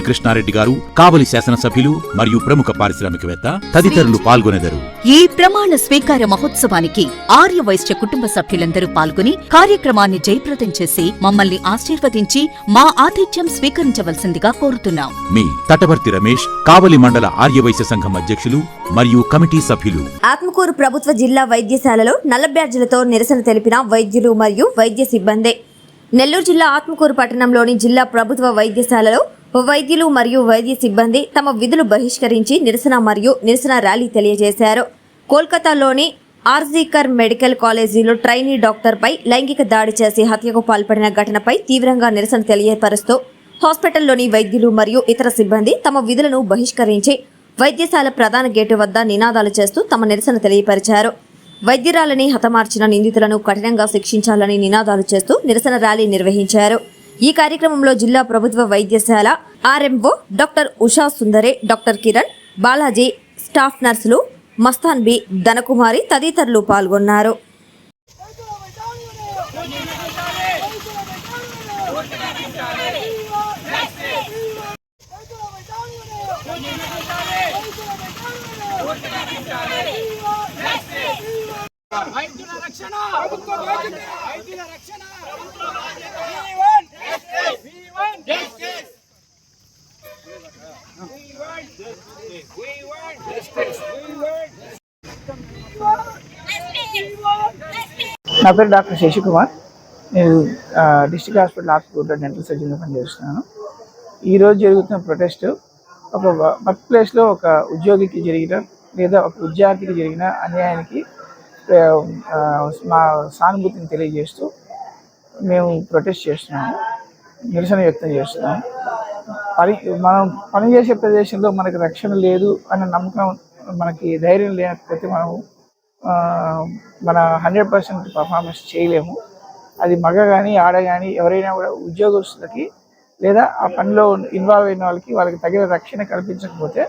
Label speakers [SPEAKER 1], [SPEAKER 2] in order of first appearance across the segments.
[SPEAKER 1] కృష్ణారెడ్డి గారు కావలి శాసనసభ్యులు మరియు ప్రముఖ పారిశ్రామికవేత్త తదితరులు పాల్గొనెదరు.
[SPEAKER 2] ఈ ప్రమాణ స్వీకార మహోత్సవానికి ఆర్య వైశ్య కుటుంబ సభ్యులందరూ పాల్గొని కార్యక్రమాన్ని జయప్రదం చేసి మమ్మల్ని ఆశీర్వదించి మా ఆతిథ్యం స్వీకరించవలసిందిగా కోరుతున్నాం.
[SPEAKER 1] మీ తటవర్తి రమేష్ కావలి మండల ఆర్యవైశ్య సంఘం అధ్యక్షులు మరియు కమిటీ సభ్యులు.
[SPEAKER 3] ఆత్మకూరు ప్రభుత్వ జిల్లా వైద్యశాలలో నల్ల బ్యాడ్జీలతో నిరసన తెలిపిన వైద్యులు మరియు వైద్య సిబ్బంది. నెల్లూరు జిల్లా ఆత్మకూరు పట్టణంలోని జిల్లా ప్రభుత్వ వైద్యశాలలో వైద్యులు మరియు వైద్య సిబ్బంది తమ విధులు బహిష్కరించి నిరసన మరియు నిరసన ర్యాలీ తెలియజేశారు. కోల్కతాలోని ఆర్జీకర్ మెడికల్ కాలేజీలో ట్రైనీ డాక్టర్పై లైంగిక దాడి చేసి హత్యకు పాల్పడిన ఘటనపై తీవ్రంగా నిరసన తెలియపరుస్తూ హాస్పిటల్లోని వైద్యులు మరియు ఇతర సిబ్బంది తమ విధులను బహిష్కరించి వైద్యశాల ప్రధాన గేటు వద్ద నినాదాలు చేస్తూ తమ నిరసన తెలియపరిచారు. వైద్యురాలని హతమార్చిన నిందితులను కఠినంగా శిక్షించాలని నినాదాలు చేస్తూ నిరసన ర్యాలీ నిర్వహించారు. ఈ కార్యక్రమంలో జిల్లా ప్రభుత్వ వైద్యశాల ఆర్ఎంఓ డాక్టర్ ఉషా సుందరే డాక్టర్ కిరణ్ బాలాజీ స్టాఫ్ నర్సులు మస్తాన్ బి ధనకుమారి తదితరులు పాల్గొన్నారు.
[SPEAKER 4] రక్షణ! రక్షణ!
[SPEAKER 5] నా పేరు డాక్టర్ శశికుమార్. నేను డిస్ట్రిక్ట్ హాస్పిటల్ హాస్పిటల్ డెంటల్ సర్జన్గా పనిచేస్తున్నాను. ఈరోజు జరుగుతున్న ప్రొటెస్ట్ ఒక వర్క్ ప్లేస్లో ఒక ఉద్యోగికి జరిగిన లేదా ఒక విద్యార్థికి జరిగిన అన్యాయానికి మా సానుభూతిని తెలియజేస్తూ మేము ప్రొటెస్ట్ చేస్తున్నాము. నిరసన వ్యక్తం చేస్తున్నాము. పని మనం పనిచేసే ప్రదేశంలో మనకి రక్షణ లేదు అనే నమ్మకం మనకి ధైర్యం లేకపోతే మనం మన హండ్రెడ్ పర్సెంట్ పర్ఫార్మెన్స్ చేయలేము. అది మగ కానీ ఆడ కానీ ఎవరైనా కూడా ఉద్యోగస్తులకి లేదా ఆ పనిలో ఇన్వాల్వ్ అయిన వాళ్ళకి వాళ్ళకి తగిన రక్షణ కల్పించకపోతే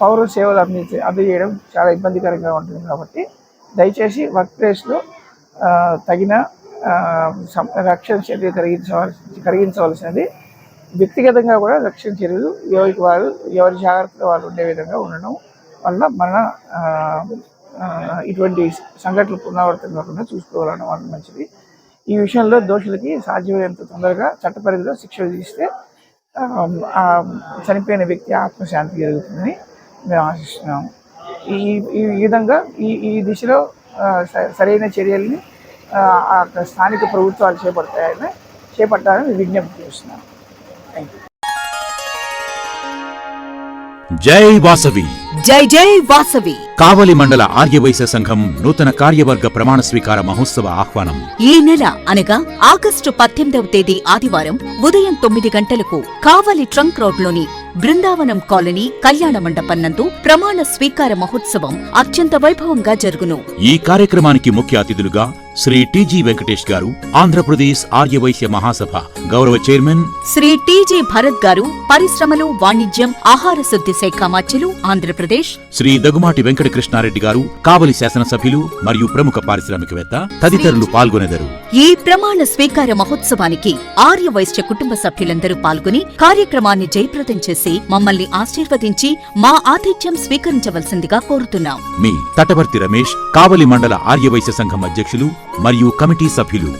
[SPEAKER 5] పౌర సేవలు అందించే అందజేయడం చాలా ఇబ్బందికరంగా ఉంటుంది కాబట్టి దయచేసి వర్క్ ప్లేస్లో తగిన సం- రక్షణ చర్య కలిగించవలసి కలిగించవలసినది వ్యక్తిగతంగా కూడా రక్షణ చర్యలు ఎవరికి వారు ఎవరి జాగ్రత్తలు వాళ్ళు ఉండే విధంగా ఉండడం వల్ల మన ఇటువంటి సంఘటనలు పునరావృతం కాకుండా చూసుకోవాలన్న వాళ్ళు మంచిది. ఈ విషయంలో దోషులకి సాధ్యమైనంత తొందరగా చట్టపరిధిలో శిక్ష విధిస్తే చనిపోయిన వ్యక్తి ఆత్మశాంతి జరుగుతుందని మేము ఆశిస్తున్నాము ఈ ఈ విధంగా ఈ ఈ దిశలో స- సరైన చర్యల్ని స్థానిక ప్రభుత్వాలు చేపడతాయని చేపట్టాలని విజ్ఞప్తి చేస్తున్నాను
[SPEAKER 1] జై వాసవి.
[SPEAKER 2] జై జై వాసవి.
[SPEAKER 1] కావలి మండల ఆర్యవైశ్య సంఘం నూతన కార్యవర్గ ప్రమాణ స్వీకార మహోత్సవ ఆహ్వానం.
[SPEAKER 2] ఈ నెల అనగా ఆగస్టు పద్దెనిమిదవ తేదీ ఆదివారం ఉదయం తొమ్మిది గంటలకు కావలి ట్రంక్ రోడ్లోని బృందావనం కాలనీ కళ్యాణ మండపం నందు ప్రమాణ స్వీకార మహోత్సవం అత్యంత వైభవంగా జరుగును.
[SPEAKER 1] ఈ కార్యక్రమానికి ముఖ్య అతిథులుగా శ్రీ టిజి వెంకటేష్ గారు ఆంధ్రప్రదేశ్ ఆర్యవైశ్య మహాసభ గౌరవ చైర్మన్
[SPEAKER 2] శ్రీ టీజీ భరత్ గారు పరిశ్రమలు వాణిజ్యం ఆహార శుద్ధి శాఖ మాచ్యులు ఆంధ్రప్రదేశ్.
[SPEAKER 1] శ్రీ దగుమాటి వెంకట కృష్ణారెడ్డి గారు కావలి శాసనసభ్యులు మరియు ప్రముఖ పారిశ్రామికవేత్త తదితరులు పాల్గొనెదరు.
[SPEAKER 2] ఈ ప్రమాణ స్వీకార మహోత్సవానికి ఆర్య వైశ్య కుటుంబ సభ్యులందరూ పాల్గొని కార్యక్రమాన్ని జయప్రదం చేసి మమ్మల్ని ఆశీర్వదించి మా ఆతిథ్యం స్వీకరించవలసిందిగా కోరుతున్నాం.
[SPEAKER 1] మీ తటవర్తి రమేష్ కావలి మండల ఆర్యవైశ్య సంఘం అధ్యక్షులు మరియు కమిటీ సభ్యులు.